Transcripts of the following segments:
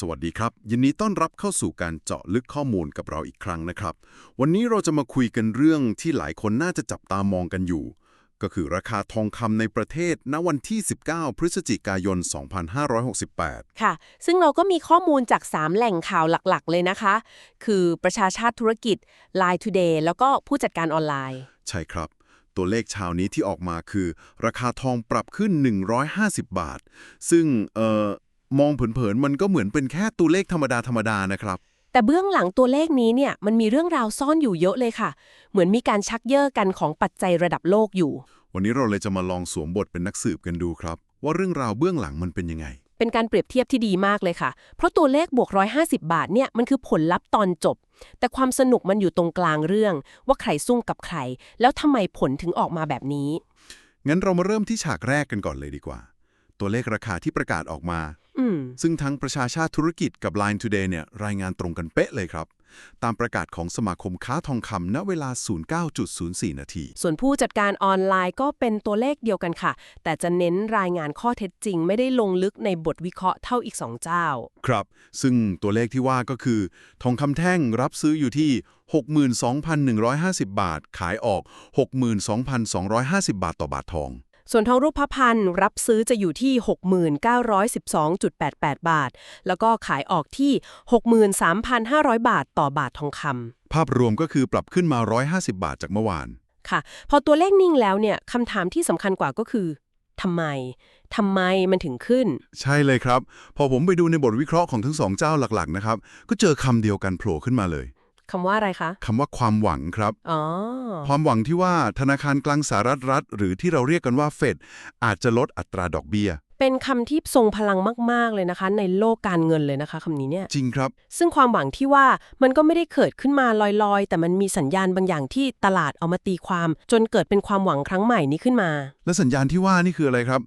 สวัสดีครับ ยินดีต้อนรับเข้าสู่การเจาะลึกข้อมูลกับเราอีกครั้งนะครับ วันนี้เราจะมาคุยกันเรื่องที่หลายคนน่าจะจับตามองกันอยู่ ก็คือราคาทองคำในประเทศ ณวันที่ 19 พฤศจิกายน 2568 ค่ะ ซึ่งเราก็มีข้อมูลจาก 3 แหล่งข่าวหลักๆ เลยนะคะ คือประชาชาติธุรกิจ Line Today แล้วก็ผู้จัดการออนไลน์ ใช่ครับตัวเลขเช้านี้ที่ออกมาคือ ราคาทองปรับขึ้น 150 บาท ซึ่งเอ่อ มองเผินๆมันก็เหมือนเป็นแค่ตัวเลขธรรมดาธรรมดานะครับ แต่เบื้องหลังตัวเลขนี้เนี่ยมันมีเรื่องราวซ่อนอยู่เยอะเลยค่ะ เหมือนมีการชักเย่อกันของปัจจัยระดับโลกอยู่ วันนี้เราเลยจะมาลองสวมบทเป็นนักสืบกันดูครับ ว่าเรื่องราวเบื้องหลังมันเป็นยังไง เป็นการเปรียบเทียบที่ดีมากเลยค่ะ เพราะตัวเลขบวก150 บาทเนี่ยมันคือผลลัพธ์ตอนจบ แต่ความสนุกมันอยู่ตรงกลางเรื่อง ว่าใครสู้กับใคร แล้วทำไมผลถึงออกมาแบบนี้งั้นเรามาเริ่มที่ฉากแรกกันก่อนเลยดีกว่า ตัวเลขราคาที่ประกาศออกมาอืม ซึ่งทั้งประชาชาติธุรกิจกับ Line Today เนี่ยรายงานตรงกันเป๊ะเลยครับ ตามประกาศของสมาคมค้าทองคำณเวลา 09.04 นาที ส่วนผู้จัดการออนไลน์ก็เป็นตัวเลขเดียวกันค่ะ แต่จะเน้นรายงานข้อเท็จจริง ไม่ได้ลงลึกในบทวิเคราะห์เท่าอีกสองเจ้า ครับ ซึ่งตัวเลขที่ว่าก็คือ ทองคำแท่งรับซื้ออยู่ที่ 62,150 บาท ขายออก 62,250 บาทต่อบาททอง ส่วนทองรูปพรรณรับซื้อจะอยู่ที่ 6912.88 บาท แล้วก็ขายออกที่ 63,500 บาทต่อบาททองคำภาพรวมก็คือปรับขึ้นมา 150 บาทจากเมื่อวาน ค่ะ พอตัวเลขนิ่งแล้วเนี่ยคำถามที่สำคัญกว่าก็คือทำไมทำไมมันถึงขึ้น ใช่เลยครับ พอผมไปดูในบทวิเคราะห์ของทั้งสองเจ้าหลักๆนะครับก็เจอคำเดียวกันโผล่ขึ้นมาเลย คำว่าอะไรคะคำว่าความหวังครับ อ๋อ ความหวังที่ว่าธนาคารกลางสหรัฐรัฐ หรือที่เราเรียกกันว่าเฟดอาจจะลดอัตราดอกเบี้ย เป็นคำที่ทรงพลังมาก ๆ เลยนะคะ ในโลกการเงินเลยนะคะคำนี้เนี่ย จริงครับ ซึ่งความหวังที่ว่ามันก็ไม่ได้เกิดขึ้นมาลอย ๆ แต่มันมีสัญญาณบางอย่างที่ตลาดเอามาตีความ จนเกิดเป็นความหวังครั้งใหม่นี้ขึ้นมา และสัญญาณที่ว่านี่คืออะไรครับ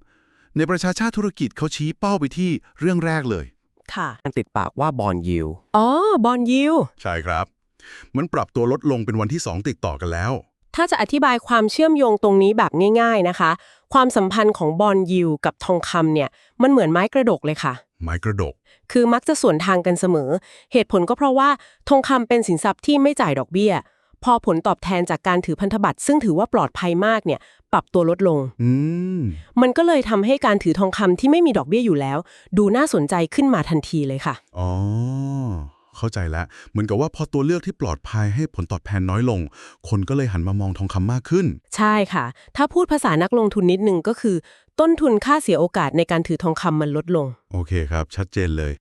ในประชาชาติธุรกิจเขาชี้เป้าไปที่เรื่องแรกเลย ค่ะการติดปากว่าบอลยิว อ๋อ บอลยิว ใช่ครับ มันปรับตัวลดลงเป็นวันที่ 2 ติดต่อกันแล้ว ถ้าจะอธิบายความเชื่อมโยงตรงนี้แบบง่ายๆนะคะ ความสัมพันธ์ของบอลยิวกับทองคำเนี่ย มันเหมือนไม้กระดกเลยค่ะ ไม้กระดก คือมักจะสวนทางกันเสมอ เหตุผลก็เพราะว่าทองคำเป็นสินทรัพย์ที่ไม่จ่ายดอกเบี้ย พอผลตอบแทนจากการถือพันธบัตรซึ่งถือว่าปลอดภัยมากเนี่ย ปรับตัวลดลง อืม มันก็เลยทำให้การถือทองคำที่ไม่มีดอกเบี้ยอยู่แล้ว ดูน่าสนใจขึ้นมาทันทีเลยค่ะ อ๋อ เข้าใจแล้วเหมือนกับว่าพอตัวเลือกที่ปลอดภัยให้ผลตอบแทนน้อยลง คนก็เลยหันมามองทองคำมากขึ้น ใช่ค่ะ ถ้าพูดภาษานักลงทุนนิดนึงก็คือ ต้นทุนค่าเสียโอกาสในการถือทองคำมันลดลง โอเคครับ ชัดเจนเลย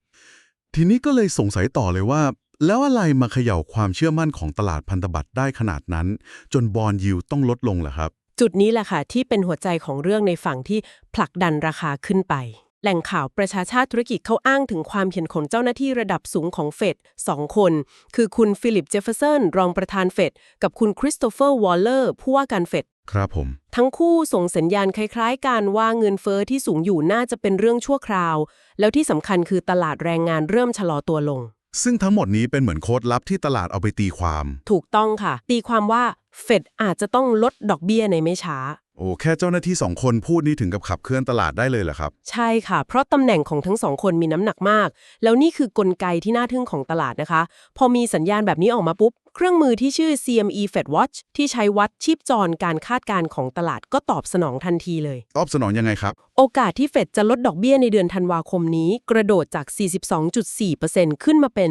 ทีนี้ก็เลยสงสัยต่อเลยว่า แล้วอะไรมาเขย่าความเชื่อมั่นของตลาดพันธบัตรได้ขนาดนั้น จนบอลยิวต้องลดลงล่ะครับ จุดนี้แหละค่ะที่เป็นหัวใจของเรื่องในฝั่งที่ผลักดันราคาขึ้นไป แหล่งข่าวประชาชาติธุรกิจเขาอ้างถึงความเห็นของเจ้าหน้าที่ระดับสูงของเฟดสองคน คือคุณฟิลิป เจฟเฟอร์สันรองประธานเฟดกับคุณคริสโตเฟอร์วอลเลอร์ผู้ว่าการเฟดครับผม ทั้งคู่ส่งสัญญาณคล้ายๆกันว่าเงินเฟอ้อที่สูงอยู่น่าจะเป็นเรื่องชั่วคราว แล้วที่สำคัญคือตลาดแรงงานเริ่มชะลอตัวลง ซึ่งทั้งหมดนี้เป็นเหมือนโค้ดลับที่ตลาดเอาไปตีความ ถูกต้องค่ะ ตีความว่าเฟดอาจจะต้องลดดอกเบี้ยในไม่ช้า โอ้แค่เจ้าหน้าที่สองคนพูดนี่ถึงกับขับเคลื่อนตลาดได้เลยเหรอครับ ใช่ค่ะ เพราะตำแหน่งของทั้งสองคนมีน้ำหนักมาก แล้วนี่คือกลไกที่น่าทึ่งของตลาดนะคะ พอมีสัญญาณแบบนี้ออกมาปุ๊บ เครื่องมือที่ชื่อ CME Fed Watch ที่ใช้วัดชีพจรการคาดการณ์ของตลาดก็ตอบสนองทันทีเลย ตอบสนองยังไงครับ โอกาสที่เฟดจะลดดอกเบี้ยในเดือนธันวาคมนี้ กระโดดจาก 42.4%ขึ้นมาเป็น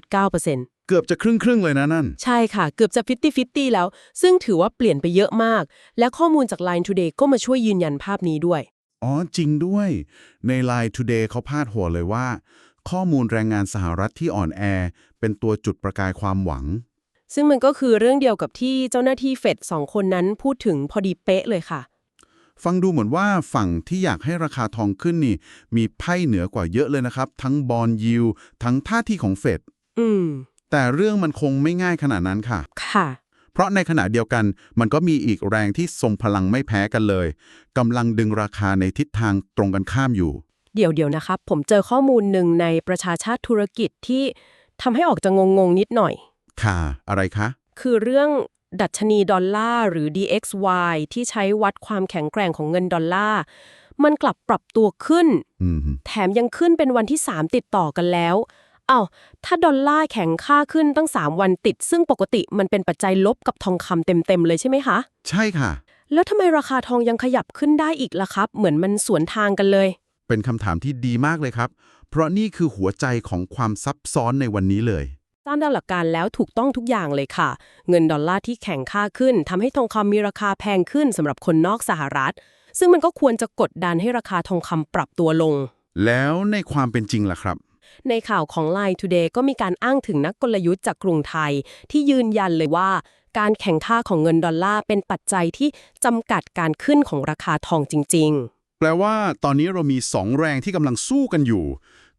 48.9% เกือบจะครึ่งครึ่งๆเลยนะนั่น ใช่ค่ะ เกือบจะ50-50แล้ว ซึ่งถือว่าเปลี่ยนไปเยอะมาก และข้อมูลจาก Line Today ก็มาช่วยยืนยันภาพนี้ด้วย อ๋อ จริงด้วย ใน Line Today เขาพาดหัวเลยว่า ข้อมูลแรงงานสหรัฐที่อ่อนแอ เป็นตัวจุดประกายความหวัง ซึ่งมันก็คือเรื่องเดียวกับที่เจ้าหน้าที่เฟดสองคนนั้นพูดถึงพอดีเป๊ะเลยค่ะฟังดูเหมือนว่าฝั่งที่อยากให้ราคาทองขึ้นนี่ มีไพ่เหนือกว่าเยอะเลยนะครับ ทั้งบอลยิวทั้งท่าทีของเฟดอืม แต่เรื่องมันคงไม่ง่ายขนาดนั้นค่ะ ค่ะ เพราะในขณะเดียวกันมันก็มีอีกแรงที่ทรงพลังไม่แพ้กันเลยกำลังดึงราคาในทิศทางตรงกันข้ามอยู่ เดี๋ยวเดี๋ยวนะครับ ผมเจอข้อมูลหนึ่งในประชาชาติธุรกิจที่ทำให้ออกจะงงงๆนิดหน่อย ค่ะ อะไรคะ คือเรื่องดัชนีดอลลาร์หรือ DXY ที่ใช้วัดความแข็งแกร่งของเงินดอลลาร์ มันกลับปรับตัวขึ้นอืมแถมยังขึ้นเป็นวันที่ 3 ติดต่อกันแล้วเอา้าถ้าดอลลาร์แข็งค่าขึ้นตั้ง 3 วันติด ซึ่งปกติมันเป็นปัจจัยลบกับทองคำเต็ม ๆ เลยใช่ไหมคะ ใช่ค่ะ แล้วทำไมราคาทองยังขยับขึ้นได้อีกล่ะครับ เหมือนมันสวนทางกันเลย เป็นคำถามที่ดีมากเลยครับ เพราะนี่คือหัวใจของความซับซ้อนในวันนี้เลยตามหลักการแล้วถูกต้องทุกอย่างเลยค่ะ เงินดอลลาร์ที่แข็งค่าขึ้นทำให้ทองคำมีราคาแพงขึ้นสำหรับคนนอกสหรัฐ ซึ่งมันก็ควรจะกดดันให้ราคาทองคำปรับตัวลง แล้วในความเป็นจริงล่ะครับ ในข่าวของ Line Today ก็มีการอ้างถึงนักกลยุทธ์จากกรุงไทย ที่ยืนยันเลยว่า การแข่งค่าของเงินดอลลาร์เป็นปัจจัยที่จำกัดการขึ้นของราคาทองจริงแปลว่าตอนนี้เรามีสองแรงที่กำลังสู้กันอยู่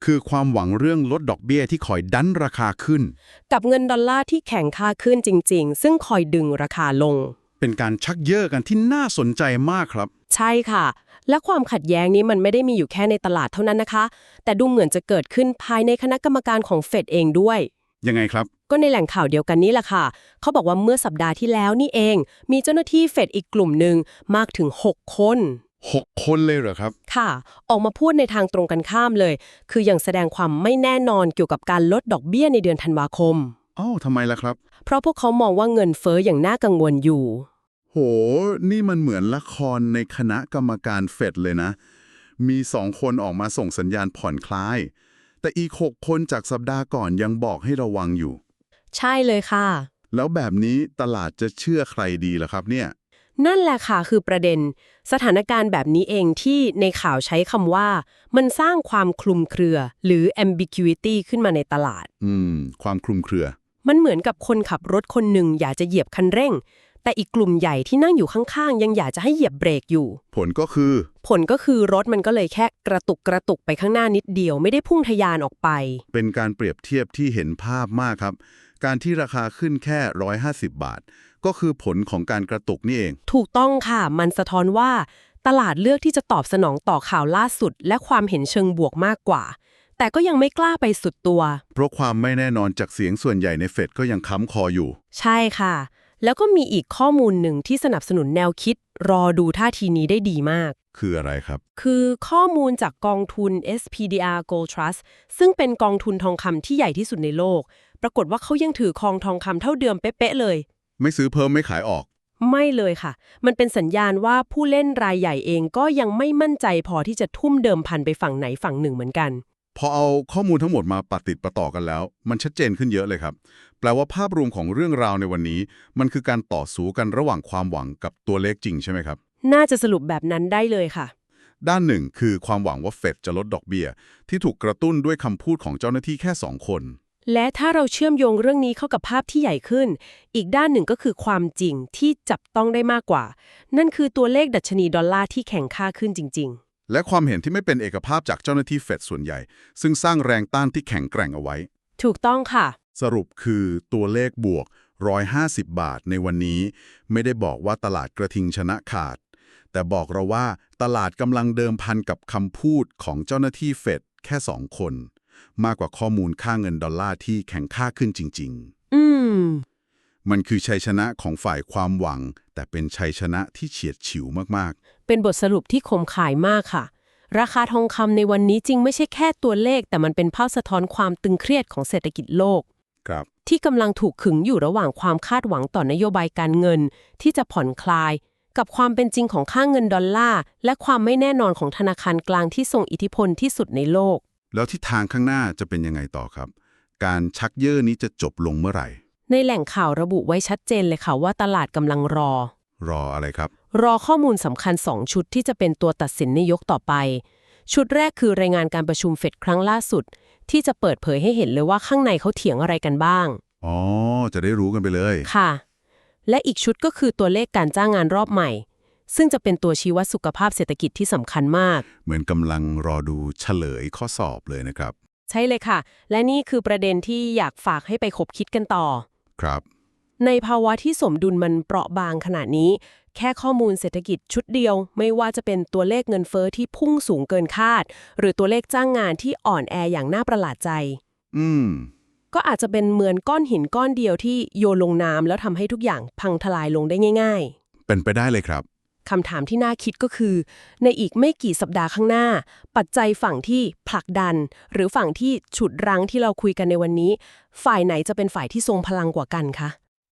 คือความหวังเรื่องลดดอกเบี้ยที่คอยดันราคาขึ้นๆกับเงินดอลลาร์ที่แข็งค่าขึ้นจริง ๆ ซึ่งคอยดึงราคาลง เป็นการชักเยอะกันที่น่าสนใจมากครับ ใช่ค่ะ และความขัดแย้งนี้มันไม่ได้มีอยู่แค่ในตลาดเท่านั้นนะคะ แต่ดูเหมือนจะเกิดขึ้นภายในคณะกรรมการของเฟดเองด้วย ยังไงครับ ก็ในแหล่งข่าวเดียวกันนี้แหละค่ะ เขาบอกว่าเมื่อสัปดาห์ที่แล้วนี่เอง มีเจ้าหน้าที่เฟดอีกกลุ่มหนึ่งมากถึง 6 คน 6 คนเลยเหรอครับ ค่ะ ออกมาพูดในทางตรงกันข้ามเลย คือยังแสดงความไม่แน่นอนเกี่ยวกับการลดดอกเบี้ยในเดือนธันวาคมอ้าวทำไมล่ะครับ เพราะพวกเขามองว่าเงินเฟ้ออย่างน่ากังวลอยู่ โห นี่มันเหมือนละครในคณะกรรมการเฟดเลยนะ มีสองคนออกมาส่งสัญญาณผ่อนคลาย แต่อีก6คนจากสัปดาห์ก่อนยังบอกให้ระวังอยู่ ใช่เลยค่ะ แล้วแบบนี้ตลาดจะเชื่อใครดีล่ะครับเนี่ย นั่นแหละค่ะคือประเด็น สถานการณ์แบบนี้เองที่ในข่าวใช้คำว่า มันสร้างความคลุมเครือ หรือ ambiguity ขึ้นมาในตลาด อืม ความคลุมเครือ มันเหมือนกับคนขับรถคนหนึ่งอยากจะเหยียบคันเร่ง แต่อีกกลุ่มใหญ่ที่นั่งอยู่ข้างๆ ยังอยากจะให้เหยียบเบรกอยู่ ผลก็คือ ผลก็คือรถมันก็เลยแค่กระตุกกระตุกไปข้างหน้านิดเดียวไม่ได้พุ่งทะยานออกไป เป็นการเปรียบเทียบที่เห็นภาพมากครับ การที่ราคาขึ้นแค่ 150 บาท ก็คือผลของการกระตุกนี่เอง ถูกต้องค่ะ มันสะท้อนว่า ตลาดเลือกที่จะตอบสนองต่อข่าวล่าสุด และความเห็นเชิงบวกมากกว่า แต่ก็ยังไม่กล้าไปสุดตัว เพราะความไม่แน่นอนจากเสียงส่วนใหญ่ในเฟดก็ยังค้ำคออยู่ ใช่ค่ะ แล้วก็มีอีกข้อมูลหนึ่งที่สนับสนุนแนวคิด รอดูท่าทีนี้ได้ดีมาก คืออะไรครับ คือข้อมูลจากกองทุน SPDR Gold Trust ซึ่งเป็นกองทุนทองคำที่ใหญ่ที่สุดในโลก ปรากฏว่าเขายังถือครองทองคำเท่าเดิมเป๊ะๆเลย ไม่ซื้อเพิ่มไม่ขายออก ไม่เลยค่ะ มันเป็นสัญญาณว่าผู้เล่นรายใหญ่เองก็ยังไม่มั่นใจพอที่จะทุ่มเดิมพันไปฝั่งไหนฝั่งหนึ่งเหมือนกัน พอเอาข้อมูลทั้งหมดมาปฏิดประต่อกันแล้ว มันชัดเจนขึ้นเยอะเลยครับ แปลว่าภาพรวมของเรื่องราวในวันนี้ มันคือการต่อสู้กันระหว่างความหวังกับตัวเลขจริงใช่ไหมครับ น่าจะสรุปแบบนั้นได้เลยค่ะ ด้านหนึ่งคือความหวังว่าเฟดจะลดดอกเบี้ย ที่ถูกกระตุ้นด้วยคำพูดของเจ้าหน้าที่แค่สองคน และถ้าเราเชื่อมโยงเรื่องนี้เข้ากับภาพที่ใหญ่ขึ้น อีกด้านหนึ่งก็คือความจริงที่จับต้องได้มากกว่า นั่นคือตัวเลขดัชนีดอลลาร์ที่แข็งค่าขึ้นจริง และความเห็นที่ไม่เป็นเอกภาพจากเจ้าหน้าที่เฟดส่วนใหญ่ ซึ่งสร้างแรงต้านที่แข็งแกร่งเอาไว้ๆถูกต้องค่ะ สรุปคือตัวเลขบวก 150 บาทในวันนี้ ไม่ได้บอกว่าตลาดกระทิงชนะขาด แต่บอกเราว่าตลาดกำลังเดิมพันกับคำพูดของเจ้าหน้าที่เฟดแค่สองคน มากกว่าข้อมูลค่าเงินดอลลาร์ที่แข็งค่าขึ้นจริงอืมๆ มันคือชัยชนะของฝ่ายความหวัง แต่เป็นชัยชนะที่เฉียดฉิวมากเป็นบทสรุปที่คมขายมากค่ะ ราคาทองคำในวันนี้จริงไม่ใช่แค่ตัวเลข แต่มันเป็นภาพสะท้อนความตึงเครียดของเศรษฐกิจโลกๆครับ ที่กำลังถูกขึงอยู่ระหว่างความคาดหวังต่อนโยบายการเงิน ที่จะผ่อนคลาย กับความเป็นจริงของค่าเงินดอลลาร์และความไม่แน่นอนของธนาคารกลางที่ทรงอิทธิพลที่สุดในโลก แล้วทิศทางข้างหน้าจะเป็นยังไงต่อครับ การชักเย่อนี้จะจบลงเมื่อไหร่ ในแหล่งข่าวระบุไว้ชัดเจนเลยค่ะว่าตลาดกำลังรอ รออะไรครับ รอข้อมูลสำคัญ 2 ชุดที่จะเป็นตัวตัดสินนายกต่อไป ชุดแรกคือรายงานการประชุมเฟดครั้งล่าสุด ที่จะเปิดเผยให้เห็นเลยว่าข้างในเขาเถียงอะไรกันบ้าง อ๋อ จะได้รู้กันไปเลย ค่ะ และอีกชุดก็คือตัวเลขการจ้างงานรอบใหม่ ซึ่งจะเป็นตัวชี้วัดสุขภาพเศรษฐกิจที่สำคัญมาก เหมือนกำลังรอดูเฉลยข้อสอบเลยนะครับ ใช่เลยค่ะ และนี่คือประเด็นที่อยากฝากให้ไปคบคิดกันต่อ ครับ ในภาวะที่สมดุลมันเปราะบางขนาดนี้ แค่ข้อมูลเศรษฐกิจชุดเดียว ไม่ว่าจะเป็นตัวเลขเงินเฟอ้อที่พุ่งสูงเกินคาด หรือตัวเลขจ้างงานที่อ่อนแออย่างน่าประหลาดใจ อืม ก็อาจจะเป็นเหมือนก้อนหินก้อนเดียวที่โยนลงน้ำแล้วทำให้ทุกอย่างพังทลายลงได้ง่าย เป็นไปได้เลยครับ คำถามที่น่าคิดก็คือ ในอีกไม่กี่สัปดาห์ข้างหน้า ปัจจัยฝั่งที่ผลักดัน หรือฝั่งที่ฉุดรั้งที่เราคุยกันในวันนี้ ฝ่ายไหนจะเป็นฝ่ายที่ทรงพลังกว่ากันคะ